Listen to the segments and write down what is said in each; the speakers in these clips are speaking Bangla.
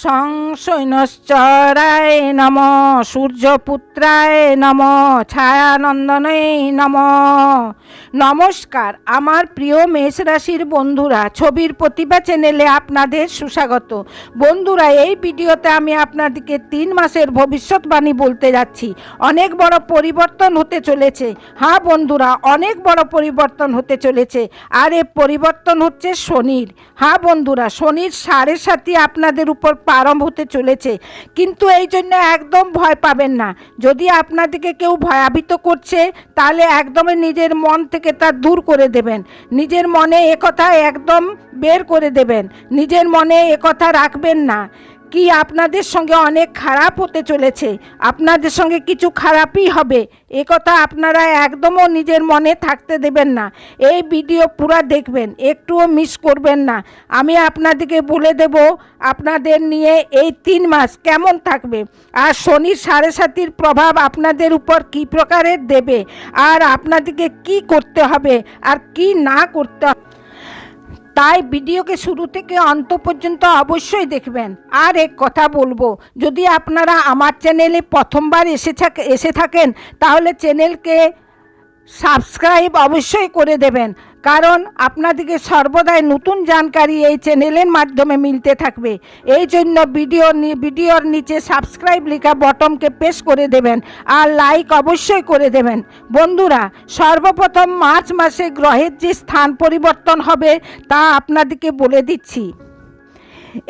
সংশৈনশ্চরায় নম সূর্যপুত্রায় নম ছায়ানন্দনে নম নমস্কার, আমার প্রিয় মেষ রাশির বন্ধুরা, ছবির প্রতিভা চ্যানেলে আপনাদের সুস্বাগত। বন্ধুরা, এই ভিডিওতে আমি আপনাদেরকে তিন মাসের ভবিষ্যৎবাণী বলতে যাচ্ছি। অনেক বড় পরিবর্তন হতে চলেছে। হ্যাঁ বন্ধুরা, অনেক বড় পরিবর্তন হতে চলেছে। আর এ পরিবর্তন হচ্ছে শনির। হ্যাঁ বন্ধুরা, শনির সাড়ে সাথে আপনাদের উপর প্রারম্ভ হতে চলেছে। কিন্তু এই জন্য একদম ভয় পাবেন না। যদি আপনাদেরকে কেউ ভয়াবিত করছে, তাহলে একদমই নিজের মন থেকে তা দূর করে দেবেন। নিজের মনে একথা একদম বের করে দেবেন। নিজের মনে একথা রাখবেন না। কি আপনাদের সঙ্গে অনেক খারাপ হতে চলেছে? আপনাদের সঙ্গে কিছু খারাপই হবে। এ কথা আপনারা একদমও নিজের মনে থাকতে দেবেন না। এই ভিডিও পুরো দেখবেন, একটুও মিস করবেন না। আমি আপনাদেরকে বলে দেব, আপনাদের নিয়ে এই তিন মাস কেমন থাকবে? আর শনির সাড়ে সাতির প্রভাব আপনাদের উপর কী প্রকারের দেবে? আর আপনাদেরকে কি করতে হবে? আর কি না করতে হবে তাই ভিডিওকে শুরু থেকে অন্ত পর্যন্ত অবশ্যই দেখবেন। আর এক কথা বলব, যদি আপনারা আমার চ্যানেলে প্রথমবার এসে এসে থাকেন, তাহলে চ্যানেলকে সাবস্ক্রাইব অবশ্যই করে দেবেন। কারণ আপনাদেরকে সর্বদাই নতুন জানকারি এই চ্যানেলের মাধ্যমে মিলতে থাকবে। এই জন্য ভিডিও ভিডিওর নিচে সাবস্ক্রাইব লেখা বটমকে প্রেস করে দেবেন আর লাইক অবশ্যই করে দেবেন। বন্ধুরা, সর্বপ্রথম মার্চ মাসে গ্রহের যে স্থান পরিবর্তন হবে তা আপনাদেরকে বলে দিচ্ছি।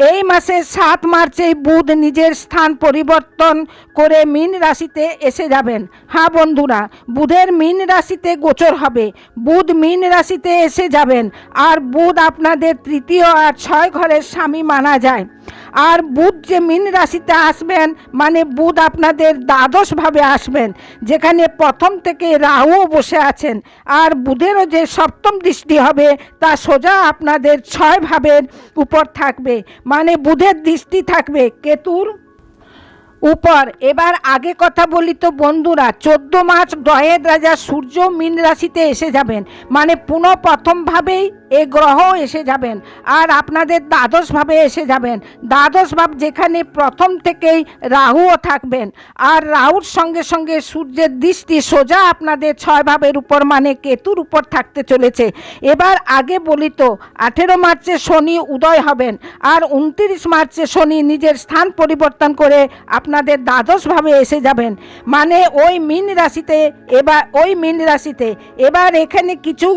এই মাসের সাত মার্চে বুধ নিজের স্থান পরিবর্তন করে মীন রাশিতে এসে যাবেন। হ্যাঁ বন্ধুরা, বুধের মীন রাশিতে গোচর হবে। বুধ মীন রাশিতে এসে যাবেন। আর বুধ আপনাদের তৃতীয় আর ছয় ঘরের স্বামী মানা যায়। আর বুধ যে মীন রাশিতে আসবেন মানে বুধ আপনাদের দ্বাদশভাবে আসবেন, যেখানে প্রথম থেকে রাহুও বসে আছেন। আর বুধেরও যে সপ্তম দৃষ্টি হবে, তা সোজা আপনাদের ছয় ভাবের উপর থাকবে। মানে বুধের দৃষ্টি থাকবে কেতুর উপর। এবার আগে কথা বলি তো বন্ধুরা, চোদ্দ মার্চ গ্রহের রাজা সূর্য মীন রাশিতে এসে যাবেন। মানে পুনঃ প্রথমভাবেই এ গ্রহ এসে যাবেন, আর আপনাদের দ্বাদশভাবে এসে যাবেন। দ্বাদশ ভাব যেখানে প্রথম থেকেই রাহুও থাকবেন, আর রাহুর সঙ্গে সঙ্গে সূর্যের দৃষ্টি সোজা আপনাদের ছয় ভাবের উপর মানে কেতুর উপর থাকতে চলেছে। এবার আগে বলি তো, আঠেরো মার্চে শনি উদয় হবেন, আর উনত্রিশ মার্চে শনি নিজের স্থান পরিবর্তন করে আপনাদের দ্বাদশভাবে এসে যাবেন। মানে ওই মীন রাশিতে, এবার ওই মীন রাশিতে, এবার এখানে কিছু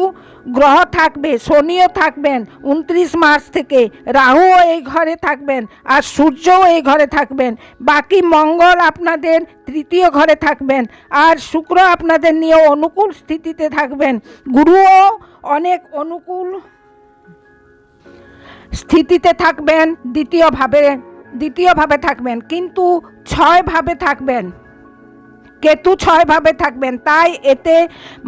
গ্রহ থাকবে, শনিও থাকবেন, উনত্রিশ মার্চ থেকে রাহুও এই ঘরে থাকবেন আর সূর্যও এই ঘরে থাকবেন। বাকি মঙ্গল আপনাদের তৃতীয় ঘরে থাকবেন আর শুক্র আপনাদের নিয়ে অনুকূল স্থিতিতে থাকবেন। গুরুও অনেক অনুকূল স্থিতিতে থাকবেন দ্বিতীয়ভাবে দ্বিতীয়ভাবে থাকবেন, কিন্তু ছয়ভাবে থাকবেন। কেতু ছয়ভাবে থাকবেন। তাই এতে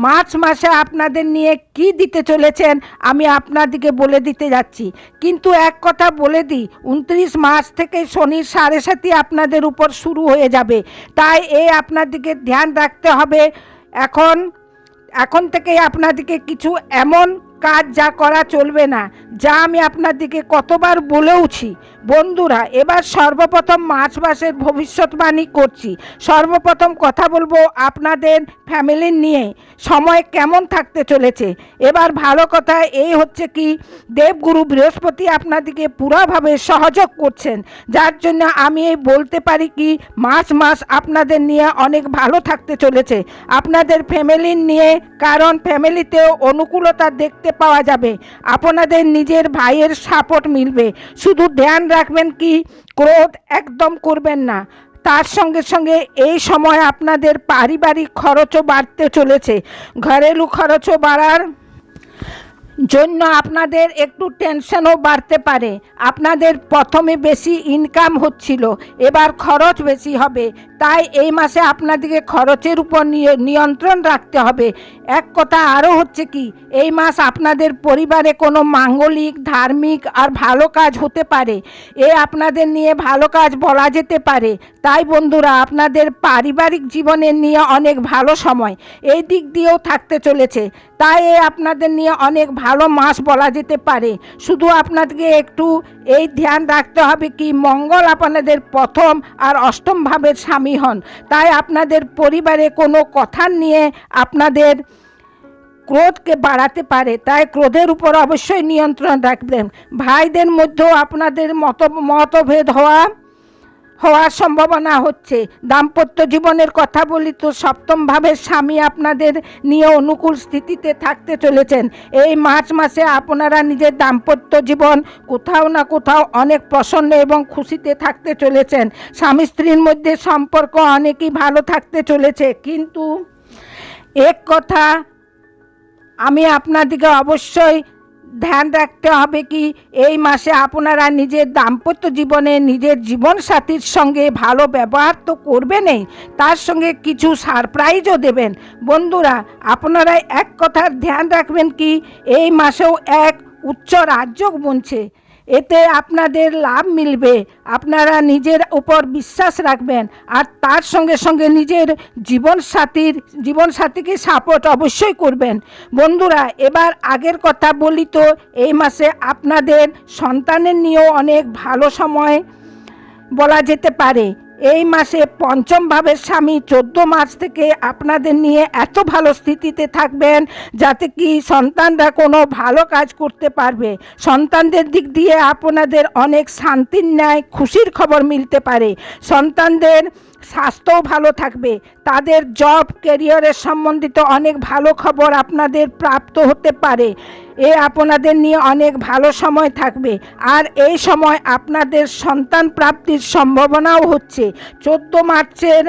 মার্চ মাসে আপনাদের নিয়ে কি দিতে চলেছেন, আমি আপনাদিকে বলে দিতে যাচ্ছি। কিন্তু এক কথা বলে দিই, উনত্রিশ মার্চ থেকে শনির সাড়ে সাথী আপনাদের উপর শুরু হয়ে যাবে। তাই এ আপনাদিকে ধ্যান রাখতে হবে। এখন এখন থেকে আপনাদেরকে কিছু এমন কাজ যা করা চলবে না, যা আমি আপনাদেরকে কতবার বলেওছি। বন্ধুরা, এবার সর্বপ্রথম মার্চ মাসের ভবিষ্যৎবাণী করছি। সর্বপ্রথম কথা বলব আপনাদের ফ্যামিলির নিয়ে। সময় কেমন থাকতে চলেছে? এবার ভালো কথা এই হচ্ছে কি, দেবগুরু বৃহস্পতি আপনাদেরকে পুরাভাবে সহযোগ করছেন। যার জন্য আমি এই বলতে পারি কি, মাস মাস আপনাদের নিয়ে অনেক ভালো থাকতে চলেছে। আপনাদের ফ্যামিলির নিয়ে, কারণ ফ্যামিলিতেও অনুকূলতা দেখতে পাওয়া যাবে। আপনাদের নিজের ভাইয়ের সাপোর্ট মিলবে। শুধু ধ্যান রাখবেন কি, ক্রোধ একদম করবেন না। তার সঙ্গে সঙ্গে এই সময় আপনাদের পারিবারিক খরচও বাড়তে চলেছে। ঘরেলু খরচও বাড়ার জন্য আপনাদের একটু টেনশনও বাড়তে পারে। আপনাদের প্রথমে বেশি ইনকাম হচ্ছিল, এবার খরচ বেশি হবে। তাই এই মাসে আপনাদেরকে খরচের উপর নিয়- নিয়ন্ত্রণ রাখতে হবে। এক কথা আরও হচ্ছে কি, এই মাস আপনাদের পরিবারে কোনো মাঙ্গলিক, ধার্মিক আর ভালো কাজ হতে পারে। এ আপনাদের নিয়ে ভালো কাজ বলা যেতে পারে। তাই বন্ধুরা, আপনাদের পারিবারিক জীবনের নিয়ে অনেক ভালো সময়। এই দিক দিয়েও থাকতে চলেছে। তাই আপনাদের নিয়ে অনেক ভালো মাস বলা যেতে পারে। শুধু আপনাদেরকে একটু এই ধ্যান রাখতে হবে কি মঙ্গল আপনাদের প্রথম আর অষ্টম ভাবের স্বামী হন। তাই আপনাদের পরিবারে কোনো কথা নিয়ে আপনাদের ক্রোধকে বাড়াতে পারে। তাই ক্রোধের উপর অবশ্যই নিয়ন্ত্রণ রাখবেন। ভাইদের মধ্যেও আপনাদের মত মতভেদ হওয়া হওয়ার সম্ভাবনা হচ্ছে। দাম্পত্য জীবনের কথা বলি তো সপ্তমভাবে স্বামী আপনাদের নিয়ে অনুকূল স্থিতিতে থাকতে চলেছেন। এই মার্চ মাসে আপনারা নিজের দাম্পত্য জীবন কোথাও না কোথাও অনেক প্রসন্ন এবং খুশিতে থাকতে চলেছেন। স্বামী স্ত্রীর মধ্যে সম্পর্ক অনেকই ভালো থাকতে চলেছে। কিন্তু এক কথা আমি আপনাদিকে অবশ্যই ধ্যান রাখতে হবে কি, এই মাসে আপনারা নিজের দাম্পত্য জীবনে নিজের জীবনসাথীর সঙ্গে ভালো ব্যবহার তো করবেনই, তার সঙ্গে কিছু সারপ্রাইজও দেবেন। বন্ধুরা, আপনারা এক কথার ধ্যান রাখবেন কি, এই মাসেও এক উচ্চ রাজ্য বনছে। এতে আপনাদের লাভ মিলবে। আপনারা নিজের উপর বিশ্বাস রাখবেন আর তার সঙ্গে সঙ্গে নিজের জীবনসাথীর, জীবনসাথীকে সাপোর্ট অবশ্যই করবেন। বন্ধুরা, এবার আগের কথা বলি তো, এই মাসে আপনাদের সন্তানের নিয়েও অনেক ভালো সময় বলা যেতে পারে। এই মাসে পঞ্চম ভাবের স্বামী চোদ্দ মাস থেকে আপনাদের নিয়ে এত ভালো স্থিতিতে থাকবেন যাতে কি সন্তানরা কোনো ভালো কাজ করতে পারবে। সন্তানদের দিক দিয়ে আপনাদের অনেক শান্তির ন্যায়, খুশির খবর মিলতে পারে। সন্তানদের স্বাস্থ্যও ভালো থাকবে। তাদের জব কেরিয়ারের সম্বন্ধিত অনেক ভালো খবর আপনাদের প্রাপ্ত হতে পারে। এ আপনাদের নিয়ে অনেক ভালো সময় থাকবে। আর এই সময় আপনাদের সন্তান প্রাপ্তির সম্ভাবনাও হচ্ছে। চোদ্দ মার্চের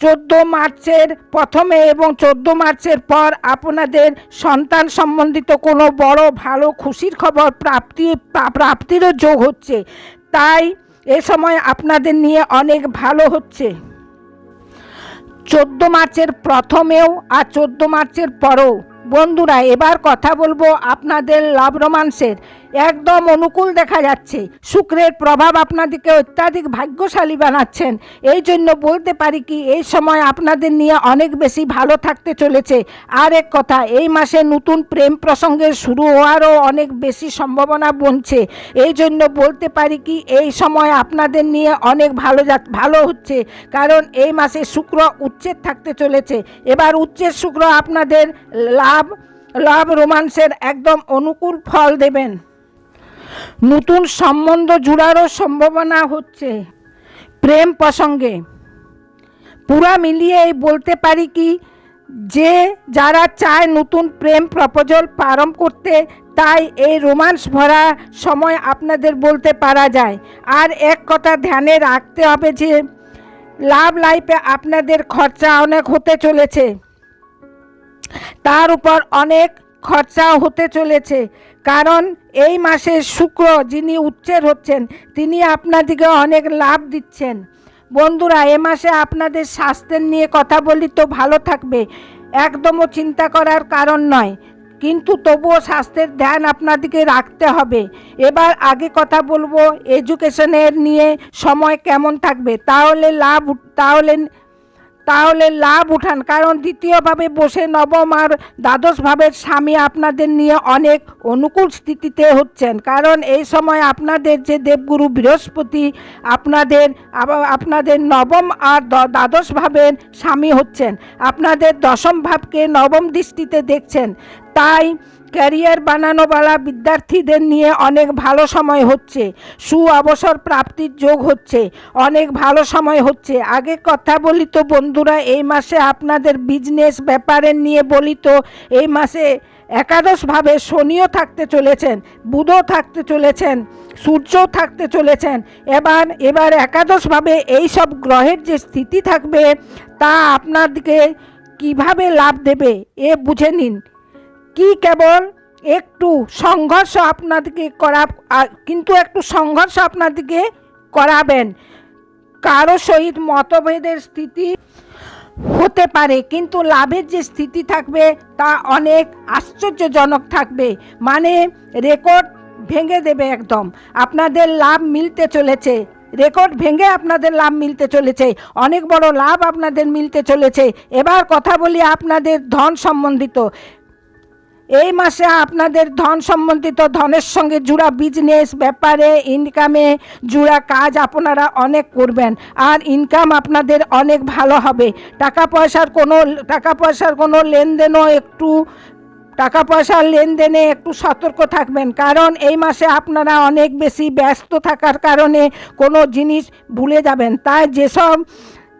চোদ্দ মার্চের প্রথমে এবং চোদ্দ মার্চের পর আপনাদের সন্তান সম্বন্ধিত কোনো বড় ভালো খুশির খবর প্রাপ্তি, প্রাপ্তিরও যোগ হচ্ছে। তাই এ সময় আপনাদের নিয়ে অনেক ভালো হচ্ছে। চোদ্দ মার্চের প্রথমেও আর চোদ্দ মার্চের পরেও। বন্ধুরা, এবার কথা বলব আপনাদের লাভ রোমান্সের। একদম অনুকূল দেখা যাচ্ছে। শুক্রের প্রভাব আপনাদেরকে অত্যাধিক ভাগ্যশালী বানাচ্ছেন। এই জন্য বলতে পারি কি, এই সময় আপনাদের নিয়ে অনেক বেশি ভালো থাকতে চলেছে। আর এক কথা, এই মাসে নতুন প্রেম প্রসঙ্গের শুরু হওয়ারও অনেক বেশি সম্ভাবনা বনছে। এই জন্য বলতে পারি কি, এই সময় আপনাদের নিয়ে অনেক ভালো ভালো হচ্ছে। কারণ এই মাসে শুক্র উচ্ছেদ থাকতে চলেছে। এবার উচ্চের শুক্র আপনাদের লাভ লাভ রোমান্সের একদম অনুকূল ফল দেবেন। নতুন সম্বন্ধ জুড়ারও সম্ভাবনা হচ্ছে প্রেম প্রসঙ্গে। পুরা মিলিয়ে এই বলতে পারি কি, যে যারা চায় নতুন প্রেম প্রপোজাল প্রারম্ভ করতে, তাই এই রোমান্স ভরা সময় আপনাদের বলতে পারা যায়। আর এক কথা ধ্যানে রাখতে হবে যে, লাভ লাইফে আপনাদের খরচা অনেক হতে চলেছে। তার উপর অনেক খরচাও হতে চলেছে। কারণ এই মাসে শুক্র যিনি উচ্ছের হচ্ছেন, তিনি আপনাদিকে অনেক লাভ দিচ্ছেন। বন্ধুরা, এ মাসে আপনাদের স্বাস্থ্যের নিয়ে কথা বলি তো ভালো থাকবে, একদমও চিন্তা করার কারণ নয়। কিন্তু তবুও স্বাস্থ্যের ধ্যান আপনাদেরকে রাখতে হবে। এবার আগে কথা বলব এডুকেশনের নিয়ে, সময় কেমন থাকবে, তাহলে লাভ, তাহলে তাহলে লাভ উঠান। কারণ দ্বিতীয়ভাবে বসে নবম আর দ্বাদশ ভাবের স্বামী আপনাদের নিয়ে অনেক অনুকূল স্থিতিতে হচ্ছেন। কারণ এই সময় আপনাদের যে দেবগুরু বৃহস্পতি, আপনাদের আপনাদের নবম আর দ- দ্বাদশ ভাবের স্বামী হচ্ছেন। আপনাদের দশম ভাবকে নবম দৃষ্টিতে দেখছেন। তাই ক্যারিয়ার বানানোওয়ালা বিদ্যার্থীদের নিয়ে অনেক ভালো সময় হচ্ছে সু অবসর প্রাপ্তির যোগ হচ্ছে, অনেক ভালো সময় হচ্ছে। আগে কথা বলি তো বন্ধুরা, এই মাসে আপনাদের বিজনেস ব্যাপারের নিয়ে বলি তো, এই মাসে একাদশভাবে শনিও থাকতে চলেছেন, বুধও থাকতে চলেছেন, সূর্যও থাকতে চলেছেন। এবার এবার একাদশভাবে এই সব গ্রহের যে স্থিতি থাকবে, তা আপনাদেরকে কীভাবে লাভ দেবে, এ বুঝে নিন। কি কেবল একটু সংঘর্ষ আপনাদেরকে করা কিন্তু একটু সংঘর্ষ আপনাদেরকে করাবেন। কারও সহিত মতভেদের স্থিতি হতে পারে, কিন্তু লাভের যে স্থিতি থাকবে তা অনেক আশ্চর্যজনক থাকবে। মানে রেকর্ড ভেঙে দেবে একদম। আপনাদের লাভ মিলতে চলেছে। রেকর্ড ভেঙে আপনাদের লাভ মিলতে চলেছে। অনেক বড় লাভ আপনাদের মিলতে চলেছে। এবার কথা বলি আপনাদের ধন সম্বন্ধিত। এই মাসে আপনাদের ধন সম্বন্ধিত ধনের সঙ্গে জুড়া বিজনেস ব্যাপারে ইনকামে জুড়া কাজ আপনারা অনেক করবেন। আর ইনকাম আপনাদের অনেক ভালো হবে। টাকা পয়সার কোনো, টাকা পয়সার কোনো লেনদেনও একটু, টাকা পয়সার লেনদেনে একটু সতর্ক থাকবেন। কারণ এই মাসে আপনারা অনেক বেশি ব্যস্ত থাকার কারণে কোনো জিনিস ভুলে যাবেন। তাই যেসব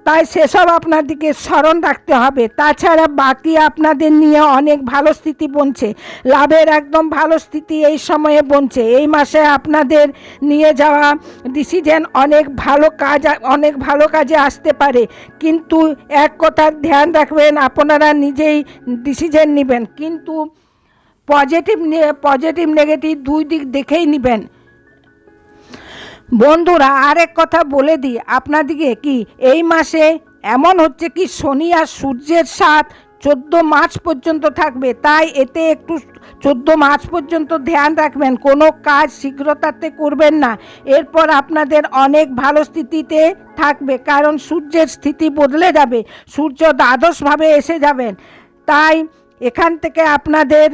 তাই সেসব আপনাদেরকে স্মরণ রাখতে হবে। তাছাড়া বাকি আপনাদের নিয়ে অনেক ভালো স্থিতি বনছে। লাভের একদম ভালো স্থিতি এই সময়ে বনছে। এই মাসে আপনাদের নিয়ে যাওয়া ডিসিশন অনেক ভালো কাজ অনেক ভালো কাজে আসতে পারে। কিন্তু এক কথার ধ্যান রাখবেন, আপনারা নিজেই ডিসিশন নেবেন। কিন্তু পজিটিভ পজিটিভ নেগেটিভ দুই দিক দেখেই নেবেন। বন্ধুরা, আরেক কথা বলে দিই আপনাদিকে কি এই মাসে এমন হচ্ছে কি শনি আর সূর্যের সাথ চোদ্দ মার্চ পর্যন্ত থাকবে। তাই এতে একটু চোদ্দ মার্চ পর্যন্ত ধ্যান রাখবেন, কোনো কাজ শীঘ্রতাতে করবেন না। এরপর আপনাদের অনেক ভালো স্থিতিতে থাকবে, কারণ সূর্যের স্থিতি বদলে যাবে, সূর্য দ্বাদশভাবে এসে যাবেন। তাই এখান থেকে আপনাদের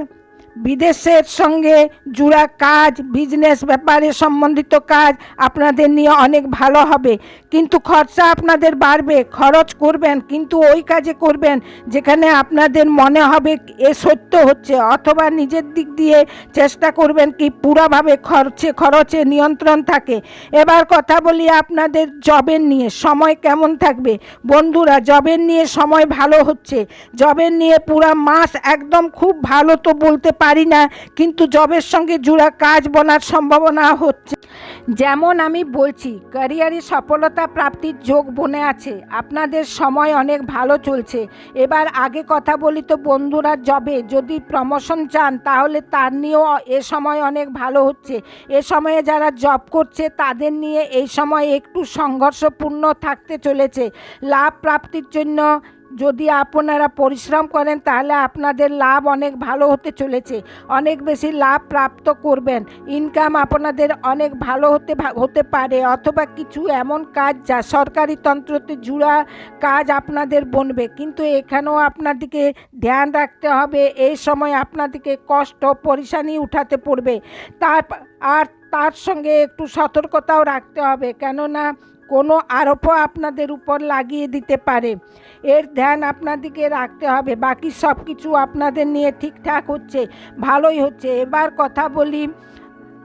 বিদেশের সঙ্গে জুড়া কাজ বিজনেস ব্যাপারে সম্বন্ধিত কাজ আপনাদের নিয়ে অনেক ভালো হবে। কিন্তু খরচা আপনাদের বাড়বে, খরচ করবেন, কিন্তু ওই কাজে করবেন যেখানে আপনাদের মনে হবে এ সত্য হচ্ছে, অথবা নিজের দিক দিয়ে চেষ্টা করবেন কি পুরাভাবে খরচে খরচে নিয়ন্ত্রণ থাকে। এবার কথা বলি আপনাদের জবের নিয়ে, সময় কেমন থাকবে? বন্ধুরা, জবের নিয়ে সময় ভালো হচ্ছে। জবের নিয়ে পুরা মাস একদম খুব ভালো তো বলতে পারি না, কিন্তু জবের সঙ্গে জুড়া কাজ বলার সম্ভাবনা হচ্ছে। যেমন আমি বলছি, ক্যারিয়ারে সফলতা প্রাপ্তির যোগ বনে আছে, আপনাদের সময় অনেক ভালো চলছে। এবার আগে কথা বলি তো বন্ধুরা জবে, যদি প্রমোশন চান, তাহলে তার নিয়েও এ সময় অনেক ভালো হচ্ছে। এ সময়ে যারা জব করছে, তাদের নিয়ে এই সময় একটু সংঘর্ষপূর্ণ থাকতে চলেছে। লাভ প্রাপ্তির জন্য যদি আপনারা পরিশ্রম করেন, তাহলে আপনাদের লাভ অনেক ভালো হতে চলেছে। অনেক বেশি লাভ প্রাপ্ত করবেন। ইনকাম আপনাদের অনেক ভালো হতে হতে পারে, অথবা কিছু এমন কাজ যা সরকারি তন্ত্রতে জুড়া কাজ আপনাদের বনবে। কিন্তু এখানেও আপনাদেরকে ধ্যান রাখতে হবে এই সময় আপনাদেরকে কষ্ট, পরিশানি উঠাতে পড়বে। তার, আর তার সঙ্গে একটু সতর্কতাও রাখতে হবে। কেননা কোনো আরোপও আপনাদের উপর লাগিয়ে দিতে পারে। এর ধ্যান আপনাদেরকে রাখতে হবে। বাকি সব কিছু আপনাদের নিয়ে ঠিকঠাক হচ্ছে, ভালোই হচ্ছে। এবার কথা বলি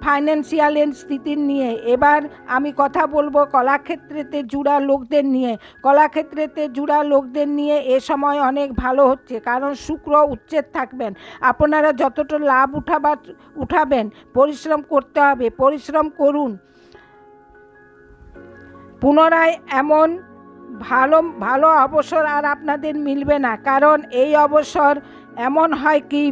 ফাইন্যান্সিয়াল স্থিতির নিয়ে। এবার আমি কথা বলব কলাক্ষেত্রেতে জুড়া লোকদের নিয়ে। কলাক্ষেত্রেতে জুড়া লোকদের নিয়ে এ সময় অনেক ভালো হচ্ছে, কারণ শুক্র উচ্ছেদ থাকবেন। আপনারা যতটা লাভ উঠাবার, উঠাবেন, পরিশ্রম করতে হবে। পরিশ্রম করুন। পুনরায় এমন ভালো ভালো অবসর আর আপনাদের মিলবে না। কারণ এই অবসর এমন হয় কি,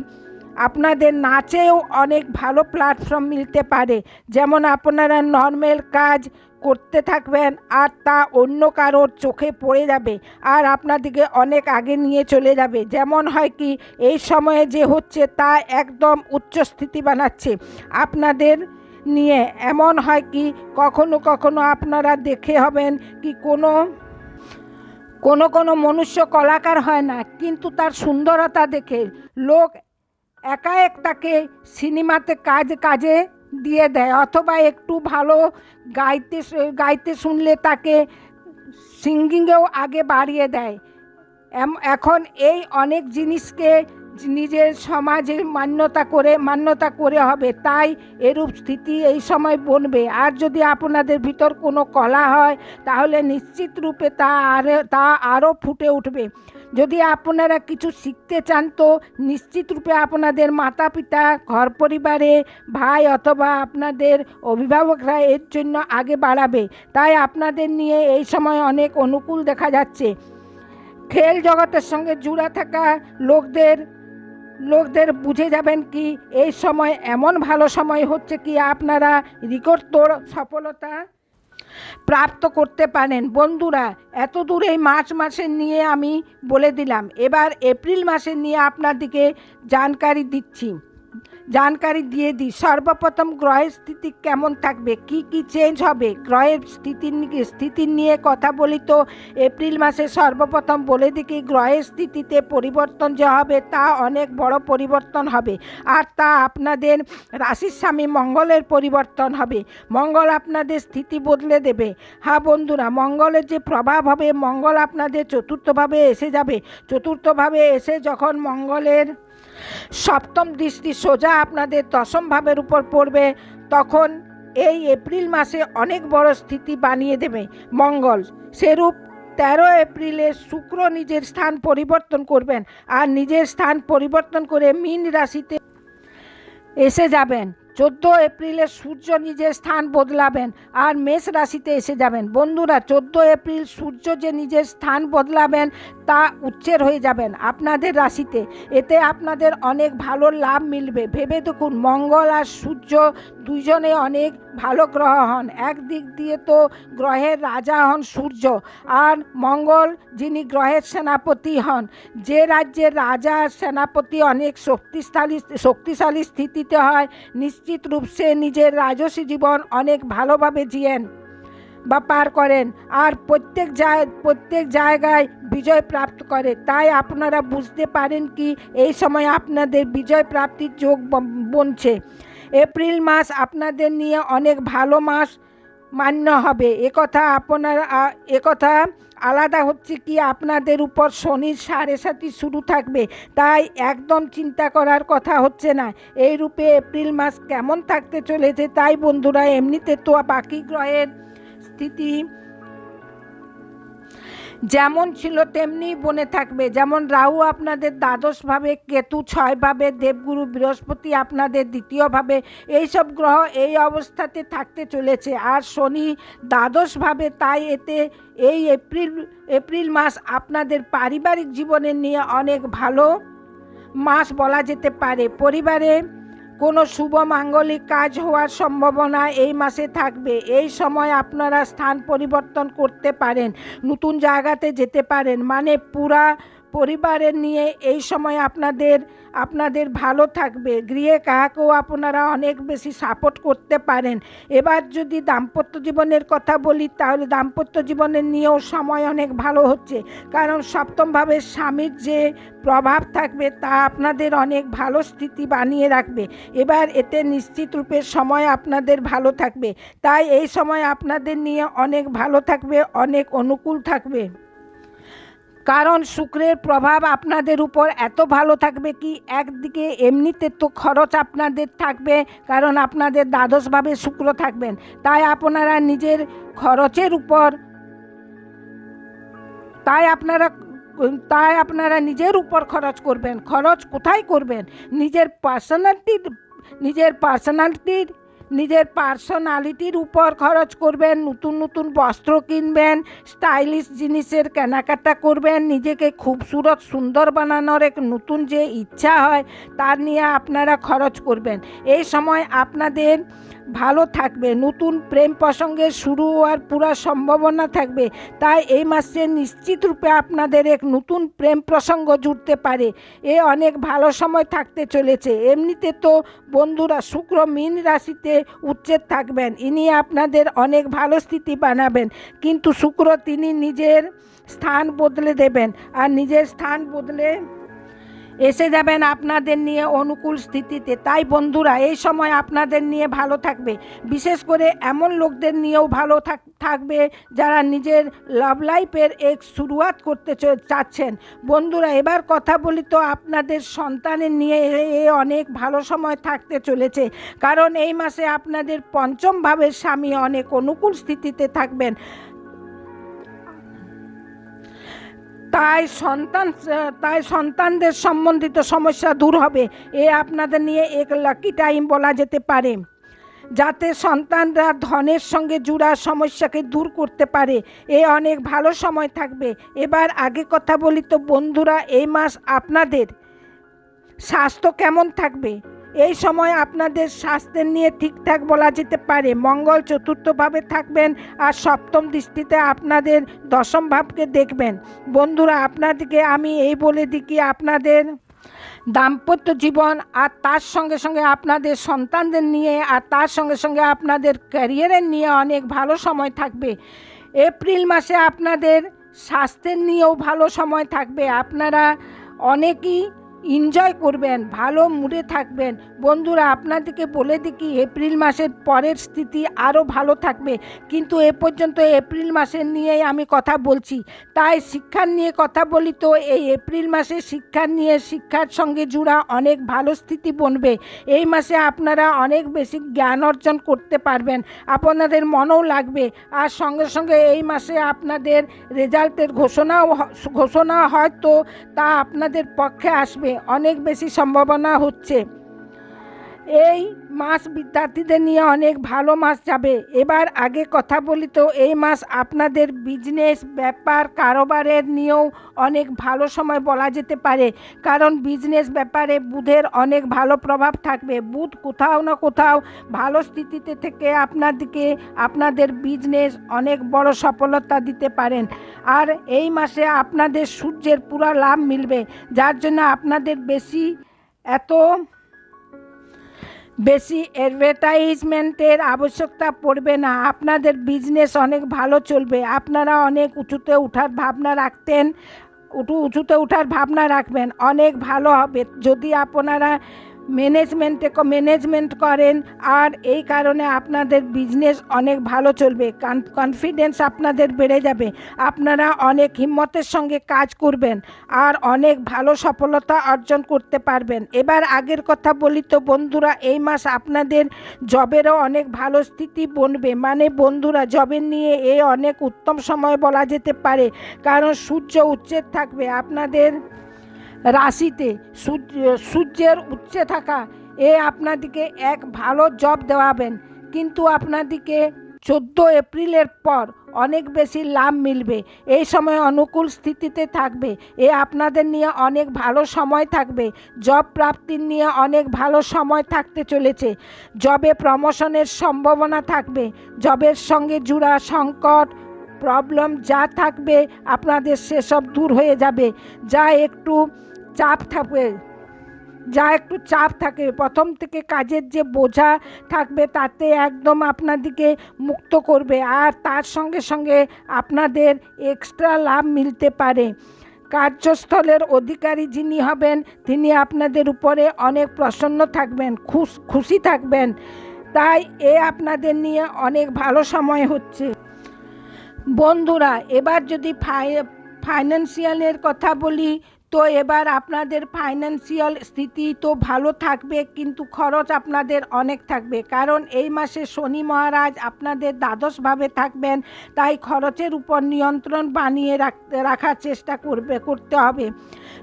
আপনাদের নাচেও অনেক ভালো প্ল্যাটফর্ম মিলতে পারে। যেমন আপনারা নর্মাল কাজ করতে থাকবেন আর তা অন্য কারোর চোখে পড়ে যাবে আর আপনাদিকে অনেক আগে নিয়ে চলে যাবে। যেমন হয় কি, এই সময়ে যে হচ্ছে তা একদম উচ্চস্থিতি বানাচ্ছে। আপনাদের নিয়ে এমন হয় কি কখনো কখনো আপনারা দেখে হবেন কি কোনো কোনো কোনো মনুষ্য কলাকার হয় না, কিন্তু তার সুন্দরতা দেখে লোক একাএক তাকে সিনেমাতে কাজ, কাজে দিয়ে দেয়, অথবা একটু ভালো গাইতে গাইতে শুনলে তাকে সিঙ্গিংয়েও আগে বাড়িয়ে দেয়। এখন এই অনেক জিনিসকে নিজের সমাজে মান্যতা করে মান্যতা করে হবে, তাই এরূপ স্থিতি এই সময় বনবে। আর যদি আপনাদের ভিতর কোনো কলা হয়, তাহলে নিশ্চিত রূপে তা আরও তা আরও ফুটে উঠবে। যদি আপনারা কিছু শিখতে চান, তো নিশ্চিত রূপে আপনাদের মাতা পিতা ঘর পরিবারে ভাই অথবা আপনাদের অভিভাবকরা এর জন্য আগে বাড়াবে। তাই আপনাদের নিয়ে এই সময় অনেক অনুকূল দেখা যাচ্ছে। খেল জগতের সঙ্গে জুড়ে থাকা লোকদের লোকদের বুঝে যাবেন কি, এই সময় এমন ভালো সময় হচ্ছে কি আপনারা রেকর্ড তোর সফলতা প্রাপ্ত করতে পারেন। বন্ধুরা, এত দূর এই মার্চ মাসের নিয়ে আমি বলে দিলাম। এবার এপ্রিল মাসের নিয়ে আপনাদেরকে জানকারি দিচ্ছি। জানকারি দিয়ে দিই সর্বপ্রথম গ্রহের স্থিতি কেমন থাকবে কি কি চেঞ্জ হবে গ্রহের স্থিতির স্থিতি নিয়ে কথা বলি তো এপ্রিল মাসে সর্বপ্রথম বলে দেখি গ্রহের স্থিতিতে পরিবর্তন যে হবে তা অনেক বড় পরিবর্তন হবে আর তা আপনাদের রাশির স্বামী মঙ্গলের পরিবর্তন হবে মঙ্গল আপনাদের স্থিতি বদলে দেবে হ্যাঁ বন্ধুরা মঙ্গলের যে প্রভাব হবে মঙ্গল আপনাদের চতুর্থভাবে এসে যাবে চতুর্থভাবে এসে যখন মঙ্গলের সপ্তম দৃষ্টি সোজা আপনাদের দশম ভাবের উপর পড়বে। তখন এই এপ্রিল মাসে অনেক বড় স্থিতি বানিয়ে দেবে মঙ্গল। সেরূপ তেরো এপ্রিলে শুক্র নিজের স্থান পরিবর্তন করবেন আর নিজের স্থান পরিবর্তন করে মীন রাশিতে এসে যাবেন। চোদ্দ এপ্রিলে সূর্য নিজের স্থান বদলাবেন আর মেষ রাশিতে এসে যাবেন। বন্ধুরা, চোদ্দ এপ্রিল সূর্য যে নিজের স্থান বদলাবেন তা উচ্চের হয়ে যাবেন আপনাদের রাশিতে। এতে আপনাদের অনেক ভালো লাভ মিলবে। ভেবে দেখুন, মঙ্গল আর সূর্য দুজনে অনেক ভালো গ্রহ হন। একদিক দিয়ে তো গ্রহের রাজা হন সূর্য আর মঙ্গল যিনি গ্রহের সেনাপতি হন। যে রাজ্যের রাজা সেনাপতি অনেক শক্তিশালী শক্তিশালী স্থিতিতে হয়, নিশ্চিত রূপ সে নিজের রাজসী জীবন অনেক ভালোভাবে জিয়েন। বা পার করেন। আর প্রত্যেক জায় প্রত্যেক জায়গায় বিজয় প্রাপ্ত করে। তাই আপনারা বুঝতে পারেন কি, এই সময় আপনাদের বিজয় প্রাপ্তির যোগ বনছে। এপ্রিল মাস আপনাদের নিয়ে অনেক ভালো মাস মান্য হবে। একথা আপনার একথা আলাদা হচ্ছে কি, আপনাদের উপর শনির সাড়ে সাথে শুরু থাকবে। তাই একদম চিন্তা করার কথা হচ্ছে না। এই রূপে এপ্রিল মাস কেমন থাকতে চলেছে তাই বন্ধুরা, এমনিতে তো বাকি গ্রহের স্থিতি যেমন ছিল তেমনি বনে থাকবে। যেমন রাহু আপনাদের দ্বাদশভাবে, কেতু ছয়ভাবে, দেবগুরু বৃহস্পতি আপনাদের দ্বিতীয়ভাবে, এইসব গ্রহ এই অবস্থাতে থাকতে চলেছে। আর শনি দ্বাদশভাবে, তাই এতে এই এপ্রিল এপ্রিল মাস আপনাদের পারিবারিক জীবনের নিয়ে অনেক ভালো মাস বলা যেতে পারে। পরিবারে কোনো শুভ মাঙ্গলিক কাজ হওয়ার সম্ভাবনা এই মাসে থাকবে। এই সময় আপনারা স্থান পরিবর্তন করতে পারেন, নতুন জায়গাতে যেতে পারেন। মানে পুরা পরিবারের নিয়ে এই সময় আপনাদের আপনাদের ভালো থাকবে। গৃহে কাহাকেও আপনারা অনেক বেশি সাপোর্ট করতে পারেন। এবার যদি দাম্পত্য জীবনের কথা বলি, তাহলে দাম্পত্য জীবনের নিয়েও সময় অনেক ভালো হচ্ছে। কারণ সপ্তমভাবে স্বামীর যে প্রভাব থাকবে, তা আপনাদের অনেক ভালো স্থিতি বানিয়ে রাখবে। এবার এতে নিশ্চিত রূপে সময় আপনাদের ভালো থাকবে। তাই এই সময় আপনাদের নিয়ে অনেক ভালো থাকবে, অনেক অনুকূল থাকবে। কারণ শুক্রের প্রভাব আপনাদের উপর এত ভালো থাকবে কি? একদিকে এমনিতে তো খরচ আপনাদের থাকবে, কারণ আপনাদের দ্বাদশভাবে শুক্র থাকবেন। তাই আপনারা নিজের খরচের উপর, তাই আপনারা তাই আপনারা নিজের উপর খরচ করবেন। খরচ কোথায় করবেন? নিজের পার্সোনালিটির নিজের পার্সোনালিটির নিজের পার্সোনালিটির উপর খরচ করবেন, নতুন নতুন বস্ত্র কিনবেন, স্টাইলিশ জিনিসের কেনাকাটা করবেন, নিজেকে খুবসুরত, সুন্দর বানানোর এক নতুন যে ইচ্ছা হয়, তার নিয়ে আপনারা খরচ করবেন। এই সময় আপনাদের ভালো থাকবে। নতুন প্রেম প্রসঙ্গের শুরু হওয়ার পুরো সম্ভাবনা থাকবে। তাই এই মাসে নিশ্চিত রূপে আপনাদের এক নতুন প্রেম প্রসঙ্গ জুড়তে পারে। এ অনেক ভালো সময় থাকতে চলেছে। এমনিতে তো বন্ধুরা শুক্র মীন রাশিতে উচ্ছেদ থাকবেন। ইনি আপনাদের অনেক ভালো স্থিতি বানাবেন। কিন্তু শুক্র তিনি নিজের স্থান বদলে দেবেন। আর নিজের স্থান বদলে এসে যাবেন আপনাদের নিয়ে অনুকূল স্থিতিতে। তাই বন্ধুরা, এই সময় আপনাদের নিয়ে ভালো থাকবে। বিশেষ করে এমন লোকদের নিয়েও ভালো থাক- থাকবে যারা নিজের লাভ লাইফের এক শুরুয়াত করতে চাচ্ছেন। বন্ধুরা, এবার কথা বলি তো আপনাদের সন্তানের নিয়ে। এ অনেক ভালো সময় থাকতে চলেছে। কারণ এই মাসে আপনাদের পঞ্চমভাবে স্বামী অনেক অনুকূল স্থিতিতে থাকবেন। তাই সন্তান, তাই সন্তানদের সম্বন্ধিত সমস্যা দূর হবে। এ আপনাদের নিয়ে এক লাকি টাইম বলা যেতে পারে। যাতে সন্তানরা ধনের সঙ্গে জুড়া সমস্যাকে দূর করতে পারে। এ অনেক ভালো সময় থাকবে। এবার আগে কথা বলি তো বন্ধুরা, এই মাস আপনাদের স্বাস্থ্য কেমন থাকবে? এই সময় আপনাদের স্বাস্থ্যের নিয়ে ঠিকঠাক বলা যেতে পারে। মঙ্গল চতুর্থভাবে থাকবেন আর সপ্তম দৃষ্টিতে আপনাদের দশম ভাবকে দেখবেন। বন্ধুরা, আপনাদেরকে আমি এই বলে দিই কি আপনাদের দাম্পত্য জীবন আর তার সঙ্গে সঙ্গে আপনাদের সন্তানদের নিয়ে আর তার সঙ্গে সঙ্গে আপনাদের ক্যারিয়ারের নিয়ে অনেক ভালো সময় থাকবে। এপ্রিল মাসে আপনাদের স্বাস্থ্যের নিয়েও ভালো সময় থাকবে। আপনারা অনেকই এনজয় করবেন, ভালো মুডে থাকবেন। বন্ধুরা, আপনাদেরকে বলে দিই এপ্রিল মাসের পরের স্থিতি আরও ভালো থাকবে। কিন্তু এ পর্যন্ত এপ্রিল মাসের নিয়েই আমি কথা বলছি। তাই শিক্ষার নিয়ে কথা বলি তো, এই এপ্রিল মাসে শিক্ষার নিয়ে শিক্ষার সঙ্গে জুড়া অনেক ভালো স্থিতি বনবে। এই মাসে আপনারা অনেক বেশি জ্ঞান অর্জন করতে পারবেন, আপনাদের মনও লাগবে। আর সঙ্গে সঙ্গে এই মাসে আপনাদের রেজাল্টের ঘোষণাও ঘোষণা হয়তো তা আপনাদের পক্ষে আসবে। অনেক বেশি সম্ভাবনা হচ্ছে। এই মাস বিদ্যার্থীদের নিয়ে অনেক ভালো মাস যাবে। এবার আগে কথা বলি তো, এই মাস আপনাদের বিজনেস ব্যাপার, কারোবারের নিয়েও অনেক ভালো সময় বলা যেতে পারে। কারণ বিজনেস ব্যাপারে বুধের অনেক ভালো প্রভাব থাকবে। বুধ কোথাও না কোথাও ভালো স্থিতিতে থেকে আপনাদেরকে আপনাদের বিজনেস অনেক বড় সফলতা দিতে পারেন। আর এই মাসে আপনাদের সূর্যের পুরো লাভ মিলবে। যার জন্য আপনাদের বেশি এত বেশি অ্যাডভার্টাইজমেন্টের আবশ্যকতা পড়বে না। আপনাদের বিজনেস অনেক ভালো চলবে। আপনারা অনেক উঁচুতে উঠার ভাবনা রাখতেন, উঁচু, উঁচুতে উঠার ভাবনা রাখবেন। অনেক ভালো হবে। যদি আপনারা ম্যানেজমেন্টে ম্যানেজমেন্ট করেন। আর এই কারণে আপনাদের বিজনেস অনেক ভালো চলবে। কনফিডেন্স আপনাদের বেড়ে যাবে। আপনারা অনেক হিম্মতের সঙ্গে কাজ করবেন আর অনেক ভালো সফলতা অর্জন করতে পারবেন। এবার আগের কথা বলি তো, বন্ধুরা, এই মাস আপনাদের জবেরও অনেক ভালো স্থিতি বনবে। মানে বন্ধুরা, জবের নিয়ে এ অনেক উত্তম সময় বলা যেতে পারে। কারণ সূর্য উচ্চের থাকবে। আপনাদের রাশিতে সূর্য, সূর্যের উচ্চে থাকা, এ আপনাদিকে এক ভালো জব দেওয়াবেন। কিন্তু আপনাদিকে চোদ্দ এপ্রিলের পর অনেক বেশি লাভ মিলবে। এই সময় অনুকূল স্থিতিতে থাকবে। এ আপনাদের নিয়ে অনেক ভালো সময় থাকবে। জব প্রাপ্তির নিয়ে অনেক ভালো সময় থাকতে চলেছে। জবে প্রমোশনের সম্ভাবনা থাকবে। জবের সঙ্গে জুড়া সংকট প্রবলেম যা থাকবে আপনাদের সেসব দূর হয়ে যাবে। যা একটু চাপ থাকবে। যা একটু চাপ থাকে। প্রথম থেকে কাজের যে বোঝা থাকবে, তাতে একদম আপনাদিকে মুক্ত করবে। আর তার সঙ্গে সঙ্গে আপনাদের এক্সট্রা লাভ মিলতে পারে। কার্যস্থলের অধিকারী যিনি হবেন, তিনি আপনাদের উপরে অনেক প্রসন্ন থাকবেন, খুশ, খুশি থাকবেন। তাই এ আপনাদের নিয়ে অনেক ভালো সময় হচ্ছে। বন্ধুরা, এবার যদি ফাই ফাইন্যান্সিয়ালের কথা বলি তো এবার আপনাদের ফাইন্যান্সিয়াল স্থিতি তো ভালো থাকবে, কিন্তু খরচ আপনাদের অনেক থাকবে। কারণ এই মাসে শনি মহারাজ আপনাদের দ্বাদশভাবে থাকবেন, তাই খরচের উপর নিয়ন্ত্রণ বানিয়ে রাখার চেষ্টা করবে, করতে হবে।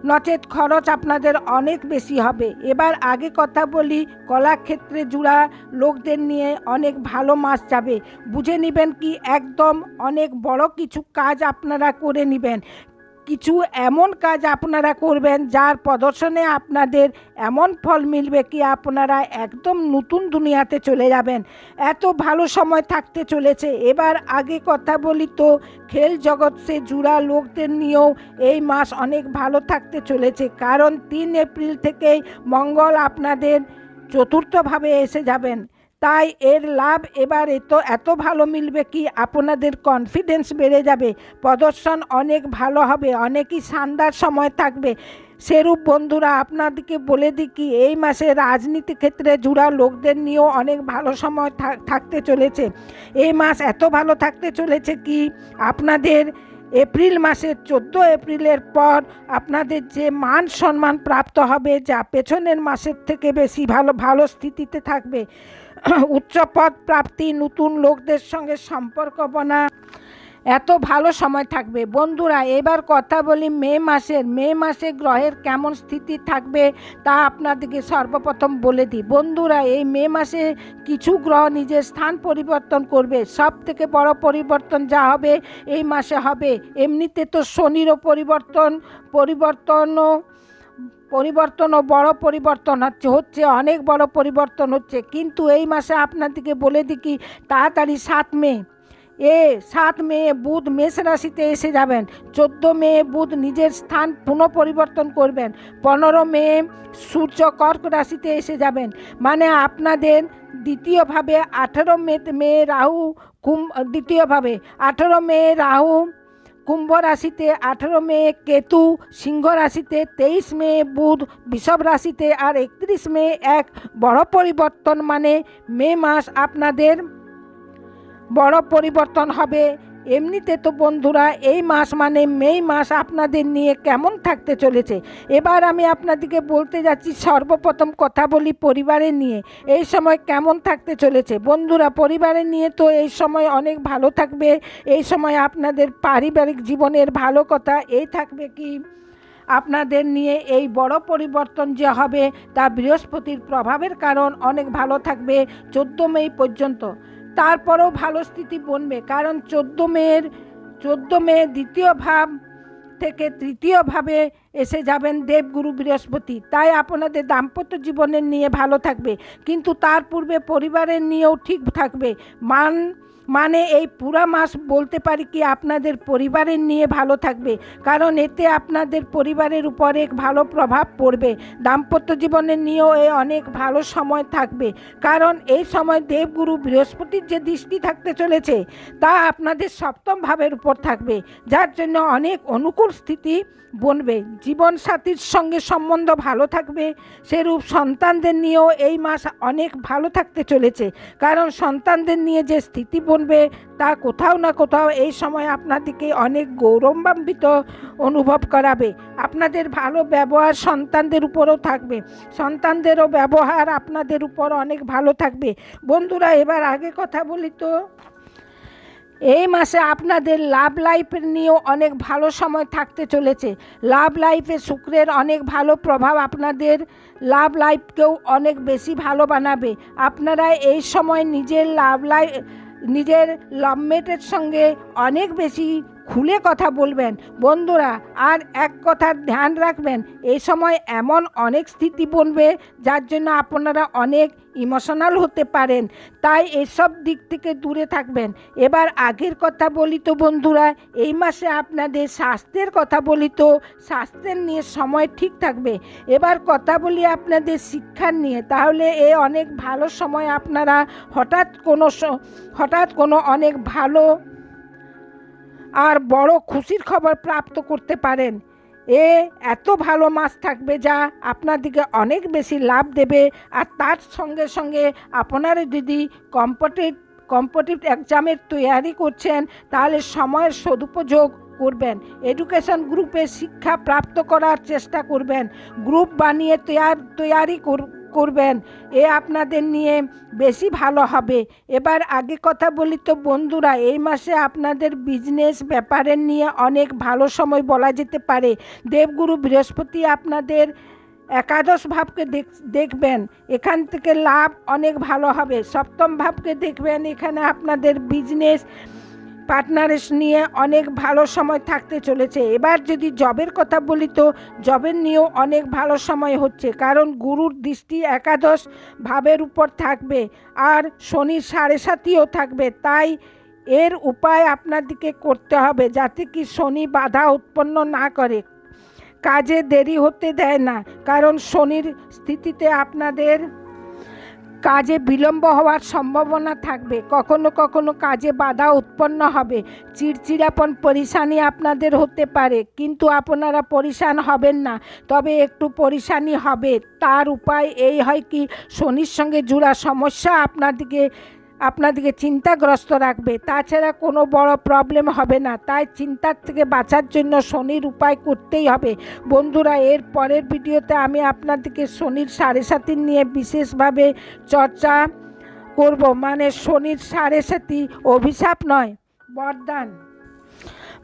নচেত খরচ আপনাদের অনেক বেশি হবে। এবার আগে কথা বলি, কলাক্ষেত্রে জুড়া লোকদের নিয়ে অনেক ভালো মাস যাবে। বুঝে নেবেন কি, একদম অনেক বড় কিছু কাজ আপনারা করে নেবেন। কিছু এমন কাজ আপনারা করবেন যার প্রদর্শনে আপনাদের এমন ফল মিলবে কি আপনারা একদম নতুন দুনিয়াতে চলে যাবেন। এত ভালো সময় থাকতে চলেছে। এবার আগে কথা বলি তো, খেল জগৎ সে জুড়া লোকদের নিয়েও এই মাস অনেক ভালো থাকতে চলেছে। কারণ তিন এপ্রিল থেকেই মঙ্গল আপনাদের চতুর্থভাবে এসে যাবেন। তাই এর লাভ এবার এত এত ভালো মিলবে কি আপনাদের কনফিডেন্স বেড়ে যাবে। প্রদর্শন অনেক ভালো হবে, অনেকই শানদার সময় থাকবে। সেরূপ বন্ধুরা, আপনাদেরকে বলে দিই কি, এই মাসে রাজনীতি ক্ষেত্রে জুড়া লোকদের নিয়েও অনেক ভালো সময় থাক- থাকতে চলেছে। এই মাস এত ভালো থাকতে চলেছে কি, আপনাদের এপ্রিল মাসের চোদ্দ এপ্রিলের পর আপনাদের যে মান সম্মান প্রাপ্ত হবে, যা পেছনের মাসের থেকে বেশি ভালো ভালো স্থিতিতে থাকবে। উচ্চ পদ প্রাপ্তি, নতুন লোকদের সঙ্গে সম্পর্ক বনা। এত ভালো সময় থাকবে। বন্ধুরা, এবার কথা বলি মে মাসের। মে মাসে গ্রহের কেমন স্থিতি থাকবে তা আপনাদেরকে সর্বপ্রথম বলে দিই। বন্ধুরা, এই মে মাসে কিছু গ্রহ নিজের স্থান পরিবর্তন করবে। সব থেকে বড় পরিবর্তন যা হবে, এই মাসে হবে। এমনিতে তো শনিরও পরিবর্তন, পরিবর্তনও পরিবর্তনও বড় পরিবর্তন হচ্ছে হচ্ছে অনেক বড় পরিবর্তন হচ্ছে। কিন্তু এই মাসে আপনাদেরকে বলে দিই কি তাড়াতাড়ি সাত মে। এ সাত মে বুধ মেষ রাশিতে এসে যাবেন। চোদ্দ মে বুধ নিজের স্থান পুনঃ পরিবর্তন করবেন। পনেরো মে সূর্য কর্ক রাশিতে এসে যাবেন। মানে আপনাদের দ্বিতীয়ভাবে আঠেরো মে মে রাহু কুম দ্বিতীয়ভাবে আঠেরো মে রাহু কুম্ভ রাশিতে আঠেরো মে, কেতু সিংহ রাশিতে তেইশ মে, বুধ বিষব রাশিতে আর একত্রিশ মে এক বড় পরিবর্তন মানে মে মাস আপনাদের বড় পরিবর্তন হবে। এমনিতে তো বন্ধুরা, এই মাস মানে মে মাস আপনাদের নিয়ে কেমন থাকতে চলেছে? এবার আমি আপনাদেরকে বলতে যাচ্ছি, সর্বপ্রথম কথা বলি পরিবারের নিয়ে। এই সময় কেমন থাকতে চলেছে? বন্ধুরা পরিবারের নিয়ে তো এই সময় অনেক ভালো থাকবে। এই সময় আপনাদের পারিবারিক জীবনের ভালো কথা এই থাকবে কি? আপনাদের নিয়ে এই বড় পরিবর্তন যে হবে, তা বৃহস্পতির প্রভাবের কারণ অনেক ভালো থাকবে, চোদ্দ মে পর্যন্ত। তারপরেও ভালো স্থিতি বনবে। কারণ চোদ্দ মেয়ের, চোদ্দ মে দ্বিতীয় ভাব থেকে তৃতীয়ভাবে এসে যাবেন দেবগুরু বৃহস্পতি। তাই আপনাদের দাম্পত্য জীবনের নিয়ে ভালো থাকবে। কিন্তু তার পূর্বে পরিবারের নিয়েও ঠিক থাকবে। মান মানে এই পুরা মাস বলতে পারি কি আপনাদের পরিবারের নিয়ে ভালো থাকবে। কারণ এতে আপনাদের পরিবারের উপর এক ভালো প্রভাব পড়বে। দাম্পত্য জীবনের নিয়েও এ অনেক ভালো সময় থাকবে। কারণ এই সময় দেবগুরু বৃহস্পতির যে দৃষ্টি থাকতে চলেছে, তা আপনাদের সপ্তম ভাবের উপর থাকবে। যার জন্য অনেক অনুকূল স্থিতি বনবে। জীবনসাথীর সঙ্গে সম্বন্ধ ভালো থাকবে। সেরূপ সন্তানদের নিয়েও এই মাস অনেক ভালো থাকতে চলেছে। কারণ সন্তানদের নিয়ে যে স্থিতি বনবে তা কোথাও না কোথাও এই সময় আপনাদেরকে অনেক গৌরবান্বিত অনুভব করাবে। আপনাদের ভালো ব্যবহার সন্তানদের উপরও থাকবে। সন্তানদেরও ব্যবহার আপনাদের উপর অনেক ভালো থাকবে। বন্ধুরা, এবার আগে কথা বলি তো। এই মাসে আপনাদের লাভ লাইফ নিয়েও অনেক ভালো সময় থাকতে চলেছে। লাভ লাইফে শুক্রের অনেক ভালো প্রভাব আপনাদের লাভ লাইফকেও অনেক বেশি ভালো বানাবে। আপনারা এই সময় নিজের লাভ লাইফ নিজের লাভমেটের সঙ্গে অনেক বেশি খুলে কথা বলবেন। বন্ধুরা, আর এক কথার ধ্যান রাখবেন, এই সময় এমন অনেক স্থিতি বনবে, যার জন্য আপনারা অনেক ইমোশনাল হতে পারেন। তাই এসব দিক থেকে দূরে থাকবেন। এবার আগের কথা বলি তো বন্ধুরা, এই মাসে আপনাদের স্বাস্থ্যের কথা বলি তো, স্বাস্থ্যের নিয়ে সময় ঠিক থাকবে। এবার কথা বলি আপনাদের শিক্ষার নিয়ে। তাহলে এ অনেক ভালো সময় আপনারা হঠাৎ কোনো হঠাৎ কোনো অনেক ভালো আর বড় খুশির খবর প্রাপ্ত করতে পারেন। এ এত ভালো মাস থাকবে যা আপনাদিকে অনেক বেশি লাভ দেবে আর তার সঙ্গে সঙ্গে আপনারা যদি কম্পিটিভ কম্পিটিভ এক্সামের তৈয়ারি করছেন, তাহলে সময়ের সদুপযোগ করবেন। এডুকেশন গ্রুপে শিক্ষা প্রাপ্ত করার চেষ্টা করবেন। গ্রুপ বানিয়ে তৈয়ার, তৈয়ারি করবেন, এ আপনাদের নিয়ে বেশি ভালো হবে। এবার আগে কথা বলি তো বন্ধুরা, এই মাসে আপনাদের বিজনেস ব্যাপারের নিয়ে অনেক ভালো সময় বলা যেতে পারে। দেবগুরু বৃহস্পতি আপনাদের একাদশ ভাবকে দেখ- দেখবেন, এখান থেকে লাভ অনেক ভালো হবে। সপ্তম ভাবকে দেখবেন, এখানে আপনাদের বিজনেস পার্টনারের নিয়ে অনেক ভালো সময় থাকতে চলেছে। এবার যদি জবের কথা বলি তো জবের নিয়েও অনেক ভালো সময় হচ্ছে, কারণ গুরুর দৃষ্টি একাদশ ভাবের উপর থাকবে আর শনির সাড়ে সাতিও থাকবে। তাই এর উপায় আপনাদেরকে করতে হবে যাতে কি শনি বাধা উৎপন্ন না করে। কাজে দেরি হতে দেয় না, কারণ শনির স্থিতিতে আপনাদের কাজে বিলম্ব হওয়ার সম্ভাবনা থাকবে। কখনো কখনো কাজে বাধা উৎপন্ন হবে। চিড়চিড়াপন পরিশানি আপনাদের হতে পারে, কিন্তু আপনারা পরিশান হবেন না। তবে একটু পরিশানি হবে। তার উপায় এই হয় কি, শনির সঙ্গে জুড়া সমস্যা আপনাদিকে আপনাদেরকে চিন্তাগ্রস্ত রাখবে। তাছাড়া কোনো বড় প্রবলেম হবে না। তাই চিন্তার থেকে বাঁচার জন্য শনির উপায় করতেই হবে। বন্ধুরা, এর পরের ভিডিওতে আমি আপনাদেরকে শনির সাড়ে সাতি নিয়ে বিশেষভাবে চর্চা করব। মানে শনির সাড়ে সাতি অভিশাপ নয়, বরদান।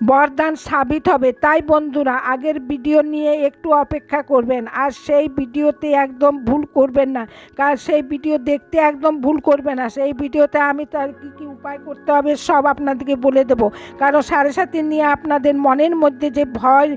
বরদান সাবিত হবে। তাই বন্ধুরা, আগের ভিডিও নিয়ে একটু অপেক্ষা করবেন। আর সেই ভিডিওতে একদম ভুল করবেন না। কারণ সেই ভিডিও দেখতে একদম ভুল করবে না। সেই ভিডিওতে আমি তার কী কী উপায় করতে হবে সব আপনাদেরকে বলে দেব। কারণ সাড়ে সাথে নিয়ে আপনাদের মনের মধ্যে যে ভয়,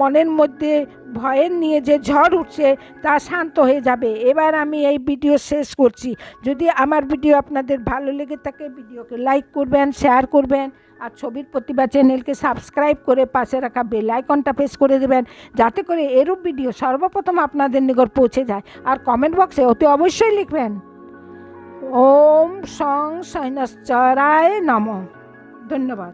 মনের মধ্যে ভয়ের নিয়ে যে ঝড় উঠছে, তা শান্ত হয়ে যাবে। এবার আমি এই ভিডিও শেষ করছি। যদি আমার ভিডিও আপনাদের ভালো লেগে থাকে, ভিডিওকে লাইক করবেন, শেয়ার করবেন। আর ছবির প্রতিভা চ্যানেলকে সাবস্ক্রাইব করে পাশে রাখা বেল আইকনটা প্রেস করে দেবেন, যাতে করে এরূপ ভিডিও সর্বপ্রথম আপনাদের নিকট পৌঁছে যায়। আর কমেন্ট বক্সে অতি অবশ্যই লিখবেন, ওম সং সৈনশ্চরায় নম। ধন্যবাদ।